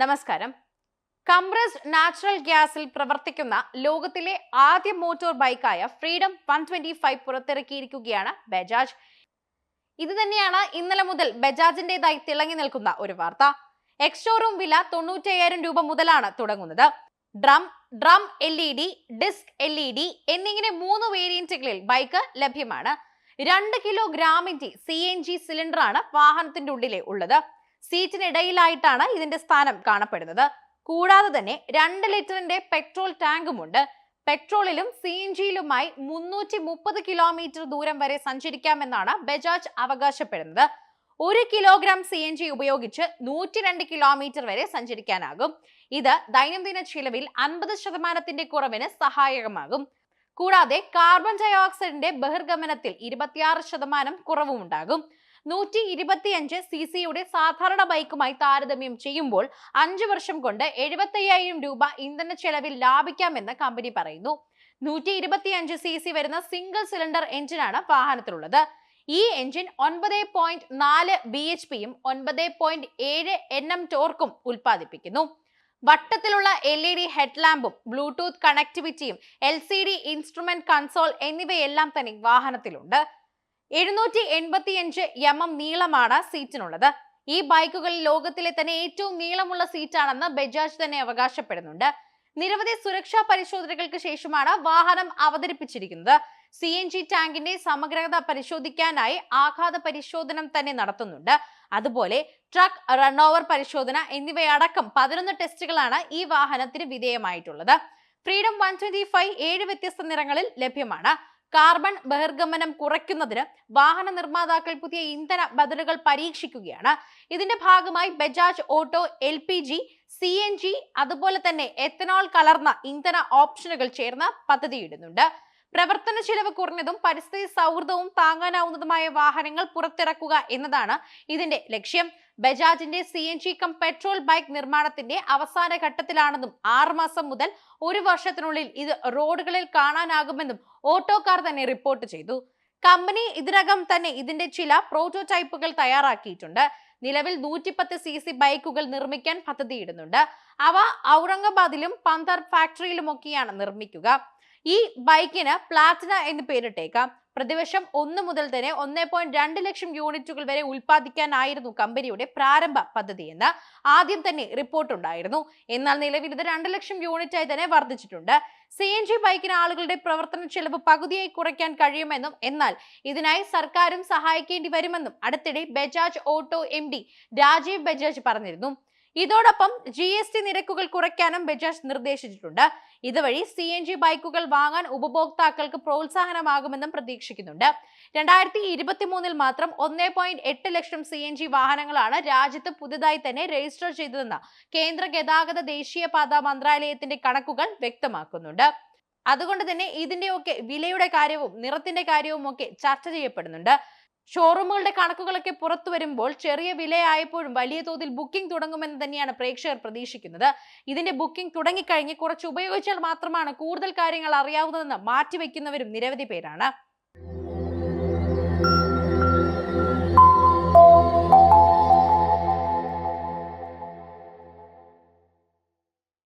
നമസ്കാരം. Compressed natural ഗ്യാസിൽ പ്രവർത്തിക്കുന്ന ലോകത്തിലെ ആദ്യ മോട്ടോർ ബൈക്കായ ഫ്രീഡം വൺ ട്വന്റി ഫൈവ് പുറത്തിറക്കിയിരിക്കുകയാണ് ബജാജ്. ഇത് തന്നെയാണ് ഇന്നലെ മുതൽ ബജാജിന്റേതായി തിളങ്ങി നിൽക്കുന്ന ഒരു വാർത്ത. എക്സ്റ്റോറൂം വില തൊണ്ണൂറ്റയ്യായിരം രൂപ മുതലാണ് തുടങ്ങുന്നത്. Drum drum L E D disc L E D എന്നിങ്ങനെ മൂന്ന് വേരിയന്റുകളിൽ ബൈക്ക് ലഭ്യമാണ്. രണ്ട് കിലോ ഗ്രാമിന്റെ സി എൻ ജി സിലിണ്ടറാണ് വാഹനത്തിന്റെ ഉള്ളിലെ ഉള്ളത്. സീറ്റിനിടയിലായിട്ടാണ് ഇതിന്റെ സ്ഥാനം കാണപ്പെടുന്നത്. കൂടാതെ തന്നെ രണ്ട് ലിറ്ററിന്റെ പെട്രോൾ ടാങ്കുമുണ്ട്. പെട്രോളിലും സി എൻ ജിയിലുമായി മുന്നൂറ്റി മുപ്പത് കിലോമീറ്റർ ദൂരം വരെ സഞ്ചരിക്കാമെന്നാണ് ബജാജ് അവകാശപ്പെടുന്നത്. ഒരു കിലോഗ്രാം സി എൻ ജി ഉപയോഗിച്ച് നൂറ്റി രണ്ട് കിലോമീറ്റർ വരെ സഞ്ചരിക്കാനാകും. ഇത് ദൈനംദിന ചിലവിൽ അൻപത് ശതമാനത്തിന്റെ കുറവിന് സഹായകമാകും. കൂടാതെ കാർബൺ ഡയോക്സൈഡിന്റെ ബഹിർഗമനത്തിൽ ഇരുപത്തിയാറ് ശതമാനം കുറവും ഉണ്ടാകും നൂറ്റി ഇരുപത്തിയഞ്ച് സി സിയുടെ സാധാരണ ബൈക്കുമായി താരതമ്യം ചെയ്യുമ്പോൾ അഞ്ചു വർഷം കൊണ്ട് എഴുപത്തയ്യായിരം രൂപ ഇന്ധന ചെലവിൽ ലാഭിക്കാമെന്ന് കമ്പനി പറയുന്നു. നൂറ്റി ഇരുപത്തിയഞ്ച് സി സി വരുന്ന സിംഗിൾ സിലിണ്ടർ എഞ്ചിനാണ് വാഹനത്തിലുള്ളത്. ഈ എഞ്ചിൻ ഒൻപത് പോയിന്റ് നാല് ബി എച്ച് പിയും ഒൻപത് പോയിന്റ് ഏഴ് എൻ എം ടോർക്കും ഉൽപ്പാദിപ്പിക്കുന്നു. വട്ടത്തിലുള്ള എൽ ഇ ഡി ഹെഡ്ലാമ്പും Bluetooth കണക്ടിവിറ്റിയും L C D instrument console എന്നിവയെല്ലാം തന്നെ വാഹനത്തിലുണ്ട്. എഴുന്നൂറ്റി എൺപത്തിയഞ്ച് എം എം നീളമാണ് സീറ്റിനുള്ളത്. ഈ ബൈക്കുകളിൽ ലോകത്തിലെ തന്നെ ഏറ്റവും നീളമുള്ള സീറ്റാണെന്ന് ബജാജ് തന്നെ അവകാശപ്പെടുന്നുണ്ട്. നിരവധി സുരക്ഷാ പരിശോധനകൾക്ക് ശേഷമാണ് വാഹനം അവതരിപ്പിച്ചിരിക്കുന്നത്. സി എൻ ജി ടാങ്കിന്റെ സമഗ്രത പരിശോധിക്കാനായി ആഘാത പരിശോധനം തന്നെ നടത്തുന്നുണ്ട്. അതുപോലെ ട്രക്ക് റണ്ണോവർ പരിശോധന എന്നിവയടക്കം പതിനൊന്ന് ടെസ്റ്റുകളാണ് ഈ വാഹനത്തിന് വിധേയമായിട്ടുള്ളത്. ഫ്രീഡം വൺ ട്വന്റി ഫൈവ് ഏഴ് വ്യത്യസ്ത നിറങ്ങളിൽ ലഭ്യമാണ്. കാർബൺ ബഹിർഗമനം കുറയ്ക്കുന്നതിന് വാഹന നിർമ്മാതാക്കൾ പുതിയ ഇന്ധന ബദലുകൾ പരീക്ഷിക്കുകയാണ്. ഇതിന്റെ ഭാഗമായി Bajaj auto L P G C N G അതുപോലെ തന്നെ എത്തനോൾ കലർന്ന ഇന്ധന ഓപ്ഷനുകൾ ചേർന്ന് പദ്ധതിയിടുന്നുണ്ട്. പ്രവർത്തന ചെലവ് കുറഞ്ഞതും പരിസ്ഥിതി സൗഹൃദവും താങ്ങാനാവുന്നതുമായ വാഹനങ്ങൾ പുറത്തിറക്കുക എന്നതാണ് ഇതിന്റെ ലക്ഷ്യം. ബജാജിന്റെ C N G cum petrol bike നിർമ്മാണത്തിന്റെ അവസാന ഘട്ടത്തിലാണെന്നും ആറുമാസം മുതൽ ഒരു വർഷത്തിനുള്ളിൽ ഇത് റോഡുകളിൽ കാണാനാകുമെന്നും ഓട്ടോക്കാർ തന്നെ റിപ്പോർട്ട് ചെയ്തു. കമ്പനി ഇതിനകം തന്നെ ഇതിന്റെ ചില പ്രോട്ടോടൈപ്പുകൾ തയ്യാറാക്കിയിട്ടുണ്ട്. നിലവിൽ നൂറ്റിപ്പത്ത് സി സി ബൈക്കുകൾ നിർമ്മിക്കാൻ പദ്ധതിയിടുന്നുണ്ട്. അവ ഔറംഗാബാദിലും പന്തർ ഫാക്ടറിയിലുമൊക്കെയാണ് നിർമ്മിക്കുക. ഈ ബൈക്കിന് പ്ലാറ്റിന എന്ന് പേരിട്ടേക്കാം. പ്രതിവർഷം ഒന്ന് മുതൽ തന്നെ ഒന്നേ പോയിന്റ് രണ്ട് ലക്ഷം യൂണിറ്റുകൾ വരെ ഉൽപ്പാദിക്കാനായിരുന്നു കമ്പനിയുടെ പ്രാരംഭ പദ്ധതി എന്ന് ആദ്യം തന്നെ റിപ്പോർട്ട് ഉണ്ടായിരുന്നു എന്നാൽ നിലവിൽ ഇത് രണ്ട് ലക്ഷം യൂണിറ്റായി തന്നെ വർദ്ധിച്ചിട്ടുണ്ട്. സി എൻ ജി ബൈക്കിന് ആളുകളുടെ പ്രവർത്തന ചെലവ് പകുതിയായി കുറയ്ക്കാൻ കഴിയുമെന്നും എന്നാൽ ഇതിനായി സർക്കാരും സഹായിക്കേണ്ടി വരുമെന്നും അടുത്തിടെ Bajaj auto M D Rajiv Bajaj പറഞ്ഞിരുന്നു. ഇതോടൊപ്പം ജി എസ് ടി നിരക്കുകൾ കുറയ്ക്കാനും ബജാജ് നിർദ്ദേശിച്ചിട്ടുണ്ട്. ഇതുവഴി സി എൻ ജി ബൈക്കുകൾ വാങ്ങാൻ ഉപഭോക്താക്കൾക്ക് പ്രോത്സാഹനമാകുമെന്നും പ്രതീക്ഷിക്കുന്നുണ്ട്. രണ്ടായിരത്തി ഇരുപത്തി മൂന്നിൽ മാത്രം ഒന്നേ പോയിന്റ് എട്ട് ലക്ഷം സി എൻ ജി വാഹനങ്ങളാണ് രാജ്യത്ത് പുതുതായി തന്നെ രജിസ്റ്റർ ചെയ്തതെന്ന് കേന്ദ്ര ഗതാഗത ദേശീയപാത മന്ത്രാലയത്തിന്റെ കണക്കുകൾ വ്യക്തമാക്കുന്നുണ്ട്. അതുകൊണ്ട് തന്നെ ഇതിന്റെയൊക്കെ വിലയുടെ കാര്യവും നിറത്തിന്റെ കാര്യവും ഒക്കെ ചർച്ച ചെയ്യപ്പെടുന്നുണ്ട്. ഷോറൂമുകളുടെ കണക്കുകളൊക്കെ പുറത്തു വരുമ്പോൾ ചെറിയ വിലയായപ്പോഴും വലിയ തോതിൽ ബുക്കിംഗ് തുടങ്ങുമെന്ന് തന്നെയാണ് പ്രേക്ഷകർ പ്രതീക്ഷിക്കുന്നത്. ഇതിന്റെ ബുക്കിംഗ് തുടങ്ങിക്കഴിഞ്ഞ് കുറച്ച് ഉപയോഗിച്ചാൽ മാത്രമാണ് കൂടുതൽ കാര്യങ്ങൾ അറിയാവുന്നതെന്ന് മാറ്റിവെക്കുന്നവരും നിരവധി പേരാണ്.